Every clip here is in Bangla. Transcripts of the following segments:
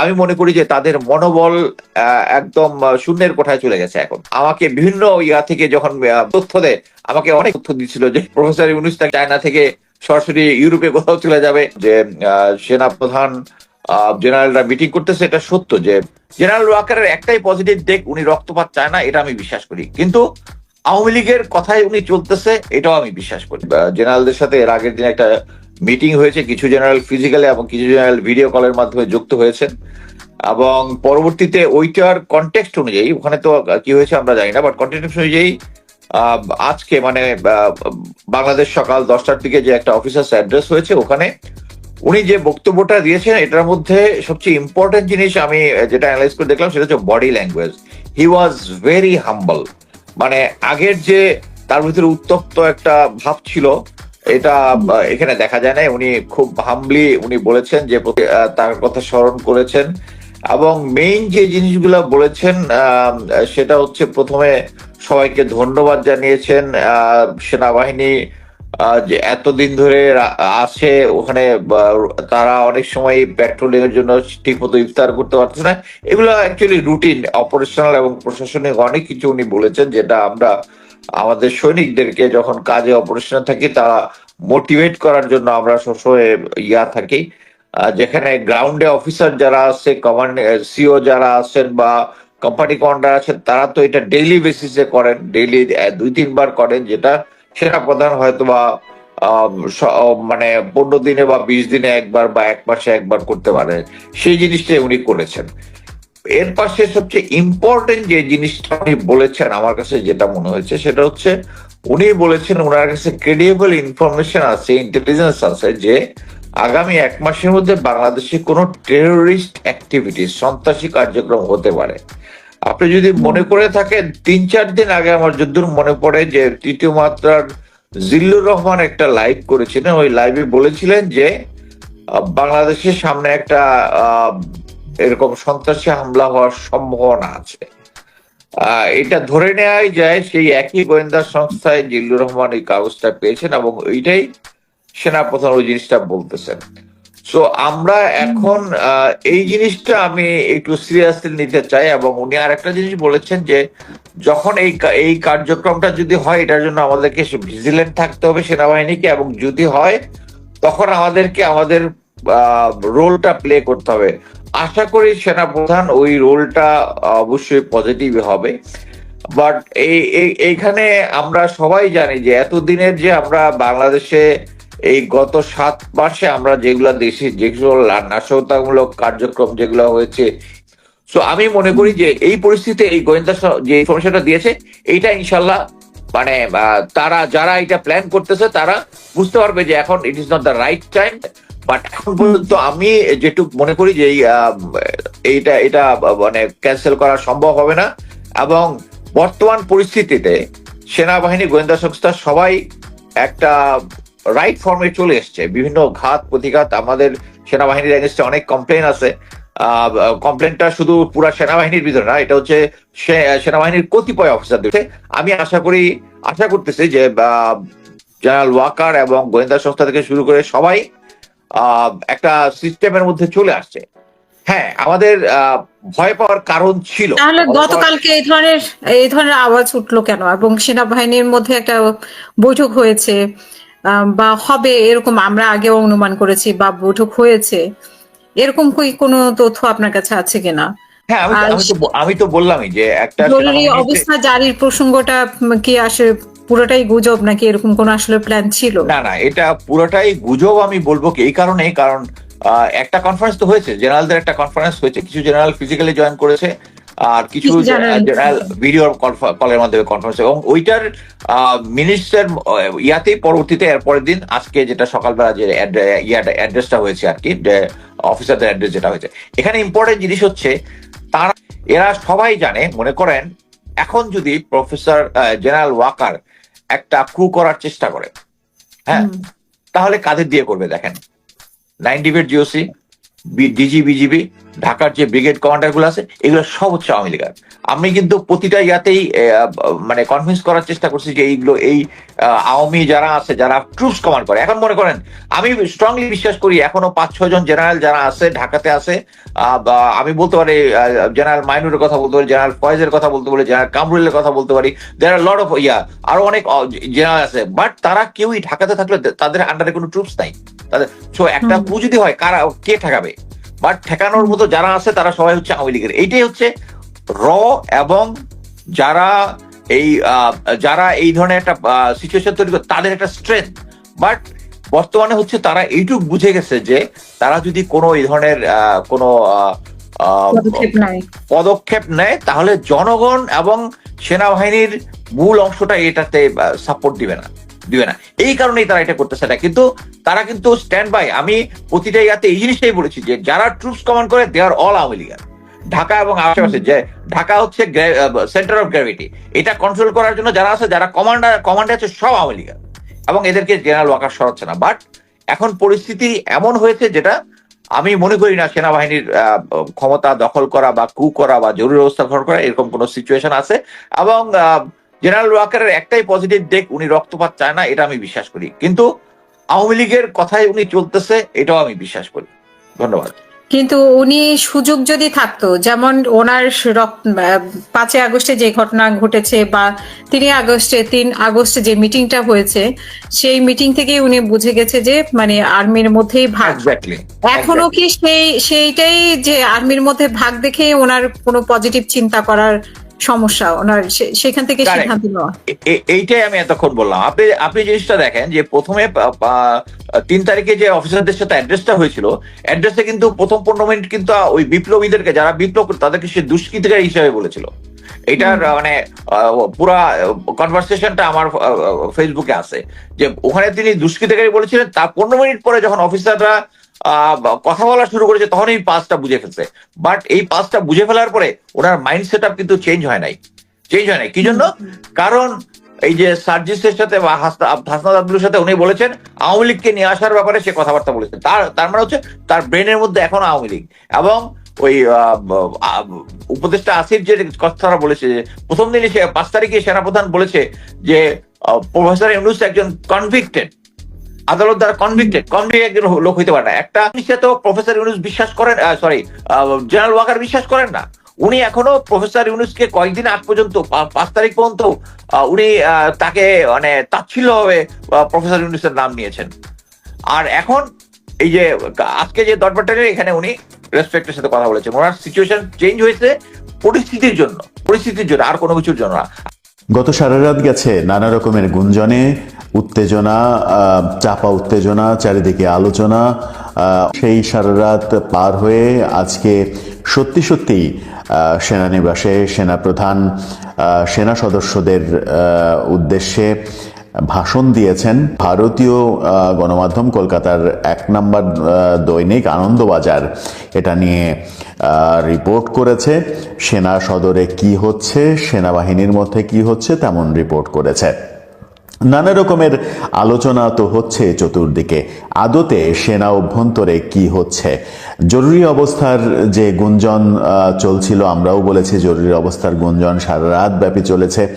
আমি মনে করি যে তাদের মনোবল একদম শূন্যের কোঠায় চলে গেছে এখন। আমাকে বিভিন্ন ইয়া থেকে যখন তথ্য দেয়, আমাকে অনেক তথ্য দিচ্ছিল যে প্রফেসর ইউনুস চায়না থেকে সরাসরি ইউরোপে কোথাও চলে যাবে, যে সেনা প্রধান জেনারেলরা মিটিং করতেছে, এটা সত্য যে জেনারেল ওয়াকারের একটাই পজিটিভ দিক, উনি রক্তপাত চায় না, এটা আমি বিশ্বাস করি। কিন্তু আওয়ামী লীগের কথায় উনি চলতেছে, এটাও আমি বিশ্বাস করি। জেনারেলদের সাথে এর আগের দিন একটা মিটিং হয়েছে, কিছু জেনারেল ফিজিক্যালি এবং কিছু জেনারেল ভিডিও কলের মাধ্যমে যুক্ত হয়েছেন। এবং পরবর্তীতে ওইটার কনটেক্সট অনুযায়ী, ওখানে তো কি হয়েছে আমরা জানি না বাট কনটেক্সট অনুযায়ী আজকে মানে বাংলাদেশ সকাল দশটার দিকে যে একটা অফিসার্স অ্যাড্রেস হয়েছে, ওখানে উনি যে বক্তব্যটা দিয়েছেন, এটার মধ্যে সবচেয়ে ইম্পর্টেন্ট জিনিস আমি যেটা অ্যানালাইজ করে দেখলাম, সেটা হচ্ছে body language he was very humble মানে আগের যে, তার ভিতরে উত্তপ্ত একটা ভাব ছিল এটা এখানে দেখা যায় না উনি খুব হাম্বলি উনি বলেছেন যে তার কথা স্মরণ করেছেন। এবং মেইন যে জিনিসগুলো বলেছেন সেটা হচ্ছে প্রথমে সবাইকে ধন্যবাদ জানিয়েছেন সেনাবাহিনী যে এতদিন ধরে আছে, ওখানে তারা অনেক সময় পেট্রোলিং এর জন্য ঠিক মতো ইফতার করতে পারছে না। এগুলো অ্যাকচুয়ালি রুটিন অপারেশনাল এবং প্রশাসনিক অনেক কিছু উনি বলেছেন, যেটা আমরা আমাদের সৈনিকদেরকে যখন কাজে অপারেশনে থাকি, তারা মোটিভেট করার জন্য আমরা সবসময় ইয়া থাকি। যেখানে গ্রাউন্ডে অফিসার যারা আছে কমান্ড সিও যারা আছেন বা কোম্পানি কমান্ডার আছেন, তারা তো এটা ডেইলি বেসিসে করেন। ডেইলি দুই, তিনবার করেন, যেটা সেনা প্রধান হয়তো বা মানে পনেরো দিনে বা বিশ দিনে একবার বা এক মাসে একবার করতে পারে সেই জিনিসটাই উনি করেছেন। এর পাশে সবচেয়ে ইম্পর্টেন্ট যে জিনিসটা উনি বলেছেন আমার কাছে যেটা মনে হয়েছে সেটা হচ্ছে উনি বলেছেন ওনার কাছে ক্রেডিবল ইনফরমেশন আছে ইন্টেলিজেন্স আছে যে আগামী এক মাসের মধ্যে বাংলাদেশে কোনো টেরোরিস্ট অ্যাক্টিভিটি সন্ত্রাসী কার্যক্রম হতে পারে। আপনি যদি মনে করে থাকেন তিন চার দিন আগে আমার যদ্দূর মনে পড়ে যে তৃতীয় মাত্রার জিল্লুর রহমান একটা লাইভ করেছিলেন। ওই লাইভে বলেছিলেন যে বাংলাদেশের সামনে একটা আহ, এরকম সন্ত্রাসী হামলা হওয়ার সম্ভাবনা আছে। এটা ধরে নেওয়াই যায় সেই একই গোয়েন্দা সংস্থায় জিল্লুর রহমান এই কাগজটা পেয়েছেন এবং ওইটাই সেনাপ্রধান ওই জিনিসটা বলতেছেন। সো আমরা এখন এই জিনিসটা আমি একটু সিরিয়াসলি নিতে চাই এবং উনি আর একটা জিনিস বলেছেন যে যখন এই এই কার্যক্রমটা যদি হয়, এটার জন্য আমাদেরকে ভিজিলেন্ট থাকতে হবে সেনাবাহিনীকে এবং যদি হয়, তখন আমাদেরকে আমাদের রোলটা প্লে করতে হবে। আশা করি সেনাপ্রধান ওই রোলটা অবশ্যই পজিটিভ হবে। বাট এই, এই- এইখানে আমরা সবাই জানি যে এতদিনের যে আমরা বাংলাদেশে এই গত সাত মাসে আমরা যেগুলো দেশে যেগুলো নাশকতামূলক কার্যক্রম যেগুলো হয়েছে সো আমি মনে করি যে এই পরিস্থিতিতে এই গোয়েন্দা যে ইনফরমেশনটা দিয়েছে, এইটা ইনশাল্লাহ মানে তারা, যারা এটা প্ল্যান করতেছে, তারা বুঝতে পারবে যে এখন it is not the right time but এখন পর্যন্ত আমি যেটুকু মনে করি যে এইটা, এটা মানে ক্যান্সেল করা সম্ভব হবে না। এবং বর্তমান পরিস্থিতিতে সেনাবাহিনী, গোয়েন্দা সংস্থা সবাই একটা রাইট ফর্মে চলে এসছে। বিভিন্ন ঘাত, প্রতিঘাত আমাদের সেনাবাহিনীর এগেনস্টে অনেক কমপ্লেন আছে। কমপ্লেনটা শুধু পুরা সেনাবাহিনীর ভিতরে না, এটা হচ্ছে সেনাবাহিনীর কতিপয় অফিসার অফিসারদের আমি আশা করি, আশা করতেছি যে জেনারেল ওয়াকার এবং গোয়েন্দা সংস্থা থেকে শুরু করে সবাই একটা সিস্টেমের মধ্যে চলে আসছে। হ্যাঁ আমাদের ভয় পাওয়ার কারণ ছিল। তাহলে গতকালকে এই ধরনের এই ধরনের আওয়াজ উঠল কেন? এবং সেনাবাহিনীর মধ্যে একটা বৈঠক হয়েছে বা হবে এরকম আমরা আগেও অনুমান করেছি বা বৈঠক হয়েছে। এরকম কি কোনো তথ্য আপনার কাছে আছে কিনা? হ্যাঁ আমি তো- বললামই যে একটা জরুরি অবস্থা জারির প্রসঙ্গটা কি আসে পুরোটাই গুজব নাকি এরকম কোন আসলে প্ল্যান ছিল? না না এটা পুরোটাই গুজব আমি বলব কি এই কারণে কারণ একটা কনফারেন্স তো হয়েছে জেনারেলদের একটা কনফারেন্স হয়েছে কিছু জেনারেল ফিজিক্যালি জয়েন করেছে আর কিছু জেনারেল ভিডিও কলের মাধ্যমে কনফারেন্স এবং ওইটার মিনিস্টার ইয়াতেই পরবর্তীতে এর পরের দিন আজকে যেটা সকালবেলা যে অ্যাড্রেসটা হয়েছে আর কি অফিসারদের অ্যাড্রেস যেটা হয়েছে এখানে ইম্পর্টেন্ট জিনিস হচ্ছে তারা এরা সবাই জানে মনে করেন এখন যদি প্রফেসর জেনারেল ওয়াকার একটা ক্রু করার চেষ্টা করে হ্যাঁ তাহলে কাদের দিয়ে করবে দেখেন? নাইন ডিভিড জিওসি ডিজি বিজিবি ঢাকার যে ব্রিগেড কমান্ডারগুলো আছে এগুলো সব হচ্ছে আওয়ামী লীগের। আমি কিন্তু প্রতিটা ইয়াতেই মানে কনভিন্স করার চেষ্টা করছি যে এইগুলো এই আওয়ামী যারা আছে যারা ট্রুপস কমান্ড করে। এখন মনে করেন আমি স্ট্রংলি বিশ্বাস করি এখনও পাঁচ ছয় জন জেনারেল যারা আছে ঢাকাতে আছে আমি বলতে পারি জেনারেল মাইনুরের কথা বলতে পারি জেনারেল ফয়েজের কথা বলতে পারি জেনারেল কামরুলের কথা বলতে পারি। দেয়ার লট অফ ইয়া আরও অনেক জেনারেল আছে। বাট তারা কেউই ঢাকাতে থাকলে তাদের আন্ডারে কোনো ট্রুপস নাই। তাদের সো একটা যদি হয় কারা কে ঠেকাবে? বাট ঠেকানোর মতো যারা আছে তারা সবাই হচ্ছে আওয়ামী লীগের। এইটাই হচ্ছে র এবং যারা এই যারা এই ধরনের একটা সিচুয়েশন তৈরি করে তাদের একটা স্ট্রেংথ বাট বর্তমানে হচ্ছে তারা এইটুকু বুঝে গেছে যে তারা যদি কোনো এই ধরনের আহ, কোনো পদক্ষেপ নেয়। তাহলে জনগণ এবং সেনাবাহিনীর মূল অংশটা এটাতে সাপোর্ট দিবে না। দিবে না। এই কারণেই তারা এটা করতেছে। না কিন্তু তারা কিন্তু স্ট্যান্ড বাই আমি প্রতিটা ইয়াতে এই জিনিসটাই বলেছি যে, যারা ট্রুপস কমান্ড করে they are all Awami leaguer. Dhaka এবং আশেপাশে যে, ঢাকা হচ্ছে সেন্টার অফ গ্র্যাভিটি এটা কন্ট্রোল করার জন্য যারা আছে, যারা কমান্ডার কমান্ডার আছে, সব আওয়ামী লীগার। এবং এদেরকে জেনারেল ওয়াকার সরাচ্ছে না। বাট এখন পরিস্থিতি এমন হয়েছে যেটা আমি মনে করি না সেনাবাহিনীর ক্ষমতা দখল করা বা কু করা বা জরুরি অবস্থা গ্রহণ করা, এরকম কোন সিচুয়েশন আছে। এবং জেনারেল ওয়াকারের একটাই পজিটিভ দিক উনি রক্তপাত চায় না এটা আমি বিশ্বাস করি। কিন্তু আওয়ামী লীগের কথায় উনি চলতেছে এটাও আমি বিশ্বাস করি। ধন্যবাদ। কিন্তু উনি সুযোগ যদি থাকতো যেমন ওনার পাঁচই আগস্টে যে ঘটনা ঘটেছে বা তিন আগস্টে তিন আগস্টে যে মিটিংটা হয়েছে সেই মিটিং থেকে উনি বুঝে গেছে যে মানে আর্মির মধ্যেই ভাগ। এখনও কি সেই সেইটাই যে আর্মির মধ্যে ভাগ দেখে ওনার কোনো পজিটিভ চিন্তা করার সমস্যা ওনার সেখান থেকে সিদ্ধান্ত নেওয়া। এইটাই আমি এতক্ষণ বললাম। আপনি আপনি জিনিসটা দেখেন যে প্রথমে তিন তারিখে যে অফিসারদের সাথে অ্যাড্রেসটা হয়েছিল অ্যাড্রেসে কিন্তু প্রথম পনেরো মিনিট কিন্তু ওই বিপ্লবীদেরকে যারা বিপ্লব তাদেরকে সে দুষ্কৃতিকারী হিসেবে বলেছিল। এটার মানে পুরা কনভারসেশনটা আমার ফেসবুকে আছে। যে ওখানে তিনি দুষ্কৃতিকারী বলেছিলেন তার পনেরো মিনিট পরে যখন অফিসাররা কথা বলা শুরু করেছে তখন এই পাসটা বুঝে ফেলছে। বাট এই পাসটা বুঝে ফেলার পরে ওনার মাইন্ড সেট আপ কিন্তু চেঞ্জ হয় নাই। চেঞ্জ হয় নাই। কি জন্য? কারণ এই যে সার্জিসের সাথে বা হাসনা- হাসনাত আব্দুলের সাথে উনি বলেছেন, আওয়ামী লীগকে নিয়ে আসার ব্যাপারে সে কথাবার্তা বলেছেন। তার তার মানে হচ্ছে তার ব্রেনের মধ্যে এখন আওয়ামী লীগ। এবং ওই উপদেষ্টা আসিফ যে কথাটা বলেছে যে, প্রথম দিনই সে পাঁচ তারিখে সেনাপ্রধান বলেছে যে প্রফেসর ইউনুস একজন কনভিক্টেড আদালত দ্বারা কনভিক্টেড কনভিক্ট একজন লোক হইতে পারে না। একটা জিনিসে তো প্রফেসর ইউনুস বিশ্বাস করেন সরি জেনারেল ওয়াকার বিশ্বাস করেন না। উনি এখনও প্রফেসর ইউনুসকে কয়েকদিন আগ পর্যন্ত পাঁচ তারিখ পর্যন্ত উনি তাকে মানে তাচ্ছিল্য ভাবে প্রফেসর ইউনুসের নাম নিয়েছেন। আর এখন এই যে, আজকে যে দরবারটা এখানে উনি রেসপেক্টের সাথে কথা বলেছেন। ওনার সিচুয়েশন চেঞ্জ হয়েছে পরিস্থিতির জন্য পরিস্থিতির জন্য, আর কোনো কিছুর জন্য না। গত সারা রাত গেছে নানা রকমের গুঞ্জনে উত্তেজনা চাপা উত্তেজনা, চারিদিকে আলোচনা সেই সারা রাত পার হয়ে আজকে সত্যি সত্যি সেনানিবাসে সেনাপ্রধান সেনা সদস্যদের উদ্দেশ্যে ভাষণ দিয়েছেন ভারতীয় গণমাধ্যম কলকাতার এক নম্বর দৈনিক আনন্দবাজার। এটা নিয়ে রিপোর্ট করেছে। সেনা সদরে কি হচ্ছে, সেনাবাহিনীর মধ্যে কি হচ্ছে, তেমন রিপোর্ট করেছে। নানা রকমের আলোচনা তো হচ্ছে চতুর্দিকে। আদতে সেনা অভ্যন্তরে কি হচ্ছে? জরুরি অবস্থার যে গুঞ্জন চলছিল, আমরাও বলেছি জরুরি অবস্থার গুঞ্জন সারা রাত ব্যাপী চলেছে।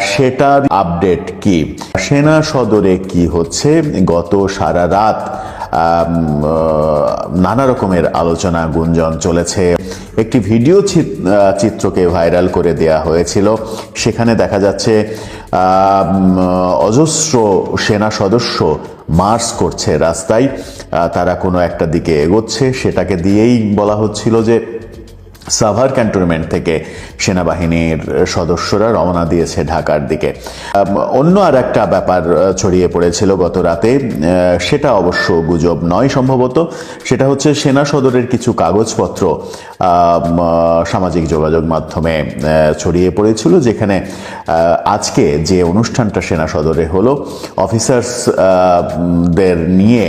সেটার আপডেট কি? সেনা সদরে কি হচ্ছে? গত সারা রাত নানা রকমের আলোচনা গুঞ্জন চলেছে। একটি ভিডিও চিত- চিত্রকে ভাইরাল করে দেয়া হয়েছিল। সেখানে দেখা যাচ্ছে অজস্র সেনা সদস্য মার্চ করছে রাস্তায়। তারা কোনো একটা দিকে এগোচ্ছে। সেটাকে দিয়েই বলা হচ্ছিল যে সাভার ক্যান্টনমেন্ট থেকে সেনাবাহিনীর সদস্যরা রওনা দিয়েছে ঢাকার দিকে। অন্য আর একটা ব্যাপার ছড়িয়ে পড়েছিল গত রাতে সেটা অবশ্য গুজব নয় সম্ভবত, সেটা হচ্ছে সেনা সদরের কিছু কাগজপত্র সামাজিক যোগাযোগ মাধ্যমে ছড়িয়ে পড়েছিল, যেখানে আজকে যে অনুষ্ঠানটা সেনা সদরে হলো, অফিসার্স দের নিয়ে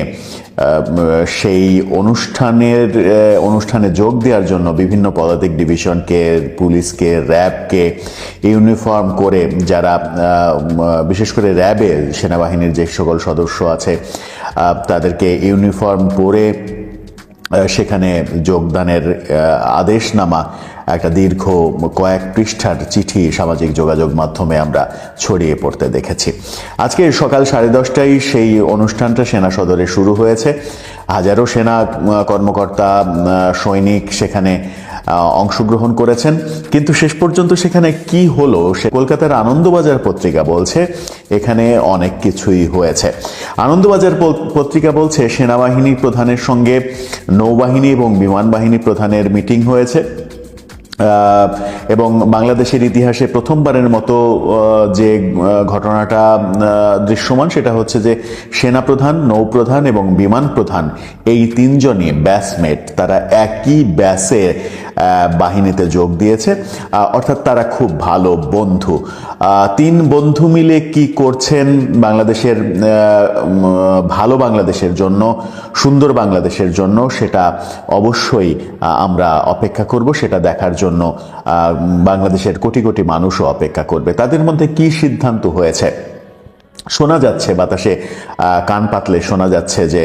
সেই অনুষ্ঠানের অনুষ্ঠানে যোগ দেওয়ার জন্য বিভিন্ন পদাতিক ডিভিশনকে, পুলিশকে, র্যাবকে ইউনিফর্ম করে যারা বিশেষ করে র্যাবে সেনাবাহিনীর যে সকল সদস্য আছে তাদেরকে ইউনিফর্ম পরে সেখানে যোগদানের আদেশনামা একটা দীর্ঘ কয়েক পৃষ্ঠার চিঠি সামাজিক যোগাযোগ মাধ্যমে আমরা ছড়িয়ে পড়তে দেখেছি। আজকে সকাল সাড়ে দশটায় সেই অনুষ্ঠানটা সেনা সদরে শুরু হয়েছে। হাজারো সেনা কর্মকর্তা সৈনিক সেখানে অংশগ্রহণ করেছেন। কিন্তু শেষ পর্যন্ত সেখানে কি হলো সে কলকাতার আনন্দবাজার পত্রিকা বলছে, এখানে অনেক কিছুই হয়েছে। আনন্দবাজার পত্রিকা বলছে সেনাবাহিনী প্রধানের সঙ্গে নৌবাহিনী এবং বিমান বাহিনী প্রধানের মিটিং হয়েছে। এবং বাংলাদেশের ইতিহাসে প্রথমবারের মতো যে ঘটনাটা দৃশ্যমান সেটা হচ্ছে যে সেনাপ্রধান, নৌপ্রধান এবং বিমান প্রধান এই তিনজনই ব্যাসমেট তারা একই ব্যাসে বাহিনীতে যোগ দিয়েছে। অর্থাৎ তারা খুব ভালো বন্ধু। তিন বন্ধু মিলে কি করছেন বাংলাদেশের ভালো বাংলাদেশের জন্য, সুন্দর বাংলাদেশের জন্য, সেটা অবশ্যই আমরা অপেক্ষা করব। সেটা দেখার জন্য বাংলাদেশের কোটি কোটি মানুষও অপেক্ষা করবে। তাদের মধ্যে কি সিদ্ধান্ত হয়েছে? শোনা যাচ্ছে, বাতাসে কান পাতলে শোনা যাচ্ছে যে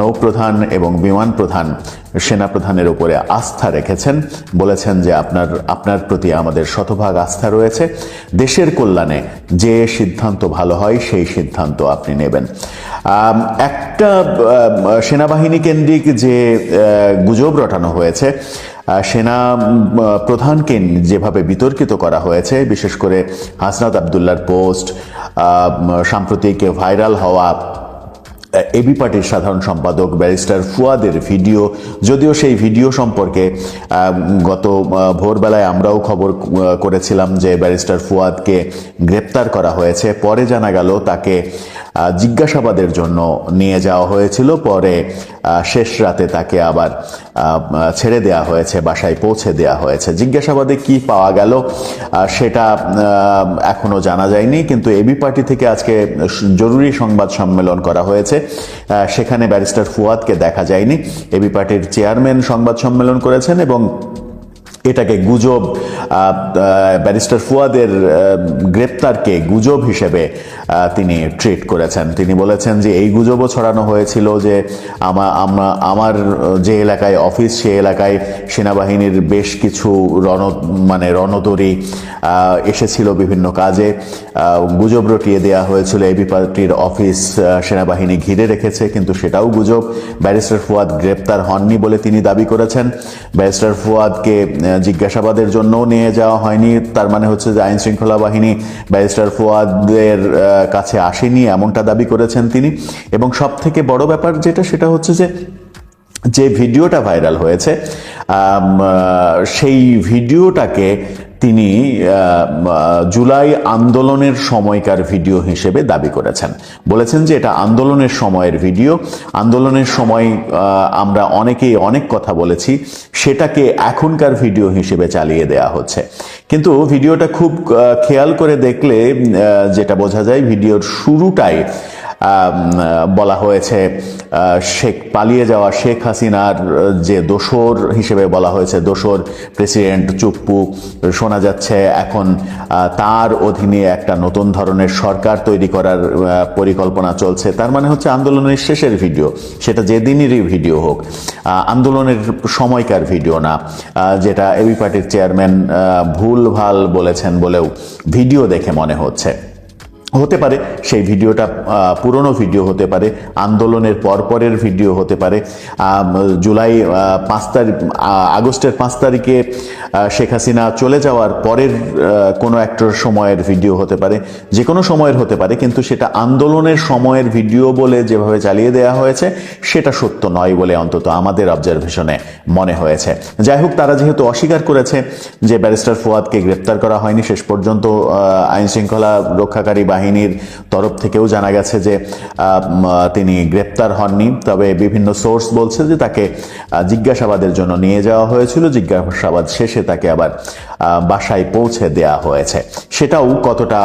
নৌপ্রধান এবং বিমান প্রধান সেনাপ্রধানের উপরে আস্থা রেখেছেন। বলেছেন যে আপনার আপনার প্রতি আমাদের শতভাগ আস্থা রয়েছে। দেশের কল্যাণে যে সিদ্ধান্ত ভালো হয়, সেই সিদ্ধান্ত আপনি নেবেন। একটা সেনাবাহিনী কেন্দ্রিক যে গুজব রটানো হয়েছে সেনা প্রধানকে যেভাবে বিতর্কিত করা হয়েছে, বিশেষ করে হাসনাত আবদুল্লার পোস্ট সাম্প্রতিক ভাইরাল হওয়া এবি পার্টির সাধারণ সম্পাদক ব্যারিস্টার ফুয়াদের ভিডিও, যদিও সেই ভিডিও সম্পর্কে গত ভোরবেলায় আমরাও খবর করেছিলাম যে ব্যারিস্টার ফুয়াদকে গ্রেপ্তার করা হয়েছে। পরে জানা গেল তাকে জিজ্ঞাসাবাদের জন্য নিয়ে যাওয়া হয়েছিল। পরে শেষ রাতে তাকে আবার ছেড়ে দেওয়া হয়েছে বাসায় পৌঁছে দেওয়া হয়েছে। জিজ্ঞাসাবাদে কি পাওয়া গেল সেটা আহ, এখনও জানা যায়নি। কিন্তু এবি পার্টি থেকে আজকে জরুরি সংবাদ সম্মেলন করা হয়েছে। সেখানে ব্যারিস্টার ফুয়াদকে দেখা যায়নি। এবি পার্টির চেয়ারম্যান সংবাদ সম্মেলন করেছেন এবং এটাকে গুজব ব্যারিস্টার ফুয়াদের গ্রেপ্তারকে গুজব হিসেবে তিনি ট্রিট করেছেন। তিনি বলেছেন যে এই গুজবও ছড়ানো হয়েছিল যে আমা আমরা আমার যে এলাকায় অফিস, সে এলাকায় সেনাবাহিনীর বেশ কিছু রণ মানে রণতরী এসেছিল বিভিন্ন কাজে। গুজব রটিয়ে দেওয়া হয়েছিল এবি পার্টির অফিস সেনাবাহিনী ঘিরে রেখেছে, কিন্তু সেটাও গুজব। ব্যারিস্টার ফুয়াদ গ্রেপ্তার হননি বলে তিনি দাবি করেছেন। ব্যারিস্টার ফুয়াদকে জিজ্ঞাসাবাদের জন্য নিয়ে যাওয়া হয়নি। তার মানে হচ্ছে যে আইন শৃঙ্খলা বাহিনী ব্যারিস্টার ফোয়াদের কাছে আসেনি, এমনটা দাবি করেছেন তিনি। এবং সব থেকে বড় ব্যাপার যেটা, সেটা হচ্ছে যে যে ভিডিওটা ভাইরাল হয়েছে সেই ভিডিওটাকে তিনি জুলাই আন্দোলনের সময়কার ভিডিও হিসেবে দাবি করেছেন। বলেছেন যে এটা আন্দোলনের সময়ের ভিডিও। আন্দোলনের সময় আমরা অনেকেই অনেক কথা বলেছি। সেটাকে এখনকার ভিডিও হিসেবে চালিয়ে দেয়া হচ্ছে। কিন্তু ভিডিওটা খুব খেয়াল করে দেখলে যেটা বোঝা যায়, ভিডিওর শুরুটাই বলা হয়েছে শেখ, পালিয়ে যাওয়া শেখ হাসিনার যে দোসর হিসেবে বলা হয়েছে দোসর প্রেসিডেন্ট চুপ্পু, শোনা যাচ্ছে এখন তার অধীনে একটা নতুন ধরনের সরকার তৈরি করার পরিকল্পনা চলছে। তার মানে হচ্ছে আন্দোলনের শেষের ভিডিও। সেটা যেদিনেরই ভিডিও হোক আন্দোলনের সময়কার ভিডিও না যেটা এবি পার্টির চেয়ারম্যান ভুল ভালো বলেছেন বলেও ভিডিও দেখে মনে হচ্ছে। হতে পারে সেই ভিডিওটা পুরনো ভিডিও হতে পারে আন্দোলনের পরপরের ভিডিও হতে পারে জুলাই পাঁচ তারিখ আগস্টের পাঁচ তারিখে শেখ হাসিনা চলে যাওয়ার পরের কোনো একটা সময়ের ভিডিও হতে পারে যে কোনো সময়ের হতে পারে কিন্তু সেটা আন্দোলনের সময়ের ভিডিও বলে যেভাবে চালিয়ে দেওয়া হয়েছে সেটা সত্য নয় বলে অন্তত আমাদের অবজারভেশনে মনে হয়েছে। যাই হোক তারা যেহেতু অস্বীকার করেছে যে ব্যারিস্টার ফুয়াদকে গ্রেপ্তার করা হয়নি শেষ পর্যন্ত আহ, আইন শৃঙ্খলা রক্ষাকারী বাহিনীর তরফ থেকেও জানা গেছে যে তিনি গ্রেপ্তার হননি। তবে বিভিন্ন সোর্স বলছে যে তাকে জিজ্ঞাসাবাদের জন্য নিয়ে যাওয়া হয়েছিল। জিজ্ঞাসাবাদ শেষে তাকে আবার বাসায় পৌঁছে দেয়া হয়েছে। সেটাও কতটা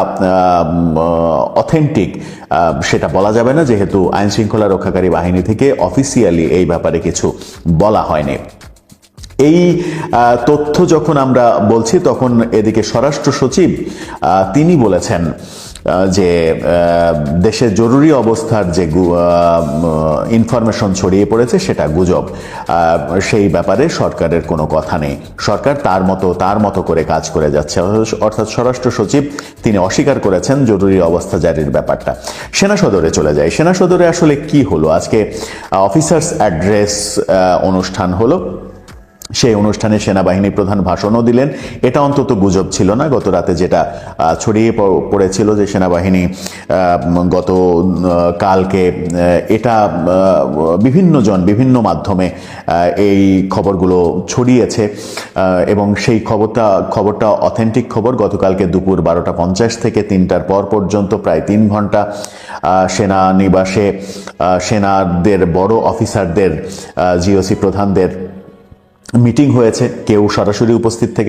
অথেন্টিক সেটা বলা যাবে না। যেহেতু আইন শৃঙ্খলা রক্ষাকারী বাহিনী থেকে অফিসিয়ালি এই ব্যাপারে কিছু বলা হয়নি। এই তথ্য যখন আমরা বলছি, তখন এদিকে স্বরাষ্ট্র সচিব তিনি বলেছেন যে দেশের জরুরি অবস্থার যে ইনফরমেশন ছড়িয়ে পড়েছে সেটা গুজব। সেই ব্যাপারে সরকারের কোনো কথা নেই। সরকার তার মতো তার মতো করে কাজ করে যাচ্ছে। অর্থাৎ স্বরাষ্ট্র সচিব তিনি অস্বীকার করেছেন জরুরি অবস্থা জারির ব্যাপারটা। সেনা সদরে চলে যায় সেনা সদরে আসলে কি হলো? আজকে অফিসার্স অ্যাড্রেস অনুষ্ঠান হলো। সেই অনুষ্ঠানে সেনাবাহিনী প্রধান ভাষণও দিলেন। এটা অন্তত গুজব ছিল না। গত রাতে যেটা ছড়িয়ে পড়েছিল যে সেনাবাহিনী গত কালকে এটা আহ, বিভিন্ন মাধ্যমে এই খবরগুলো ছড়িয়েছে। এবং সেই খবরটা খবরটা অথেন্টিক খবর। গতকালকে দুপুর বারোটা পঞ্চাশ থেকে তিনটার পর পর্যন্ত প্রায় তিন ঘণ্টা আহ, সেনা নিবাসে আহ, সেনাদের বড় অফিসারদের জিওসি প্রধানদের মিটিং হয়েছে কেউ সরাসরি উপস্থিত থেকে